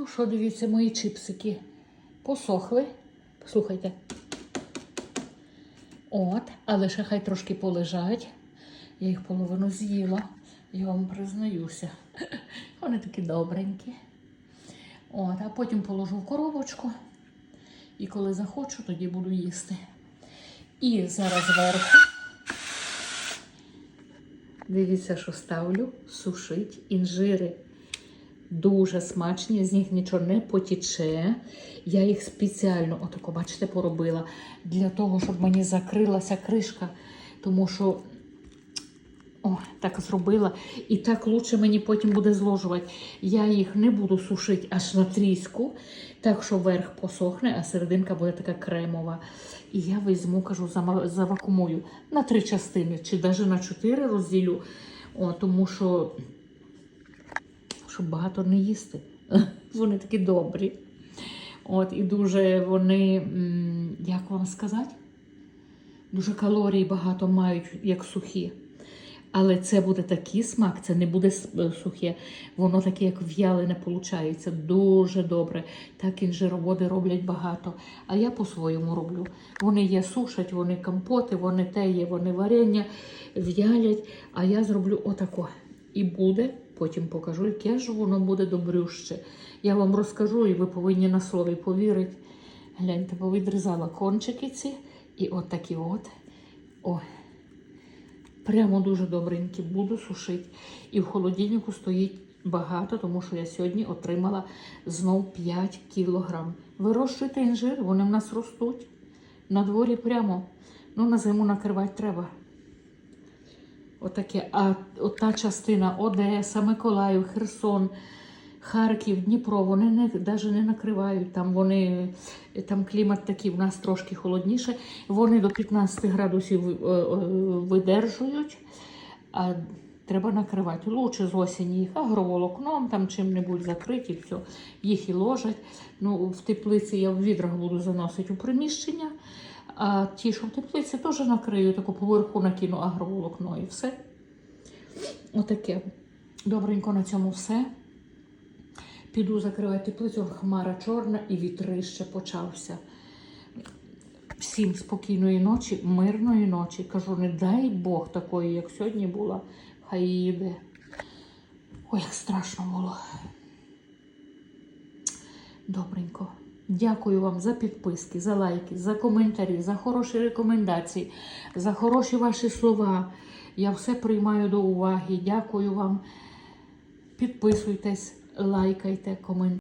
Ну що, дивіться, мої чипсики посохли. Послухайте. От, але ще хай трошки полежать. Я їх половину з'їла, я вам признаюся. Вони такі добренькі. От, а потім положу в коробочку. І коли захочу, тоді буду їсти. І зараз зверху. Дивіться, що ставлю, сушить інжири. Дуже смачні, з них нічого не потіче. Я їх спеціально, отако, бачите, поробила для того, щоб мені закрилася кришка. Тому що о, так зробила. І так лучше мені потім буде зложувати. Я їх не буду сушити аж на тріску, так що верх посохне, а серединка буде така кремова. І я візьму, кажу, завакумую на три частини, чи навіть на чотири розділю. О, тому що щоб багато не їсти. Вони такі добрі. От, і дуже вони, як вам сказати, дуже калорій багато мають, як сухі. Але це буде такий смак, це не буде е, сухе, воно таке, як в'ялене, виходить. Дуже добре. Так інжироводи роблять багато. А я по-своєму роблю. Вони є сушать, вони компоти, вони те є, вони варення в'ялять. А я зроблю отако. І буде, потім покажу, яке ж воно буде добрюще. Я вам розкажу, і ви повинні на слові повірити. Гляньте, повідрізала кончики ці, і от такі от. О, Прямо дуже добренькі, буду сушити. І в холодильнику стоїть багато, тому що я сьогодні отримала знов 5 кілограм. Вирощуйте інжир, вони в нас ростуть. На дворі прямо. Ну, на зиму накривати треба. Отаке. А от та частина Одеса, Миколаїв, Херсон, Харків, Дніпро, вони не, навіть не накривають. Там вони там клімат такий, в нас трошки холодніше. Вони до 15 градусів е, е, видержують, а треба накривати. Лучше з осені їх агроволокном, там чим-небудь закриті, все. Їх і ложать. Ну, в теплиці я в відрах буду заносити у приміщення. А ті, що в теплиці, теж накрию, таку поверху накину агроволокно і все. Отаке. Добренько на цьому все. Піду закривати теплицю, хмара чорна і вітрище почався. Всім спокійної ночі, мирної ночі. Кажу, не дай Бог такої, як сьогодні була, хай її йде. Ой, як страшно було. Добренько. Дякую вам за підписки, за лайки, за коментарі, за хороші рекомендації, за хороші ваші слова. Я все приймаю до уваги. Дякую вам. Підписуйтесь, лайкайте, коментуйте.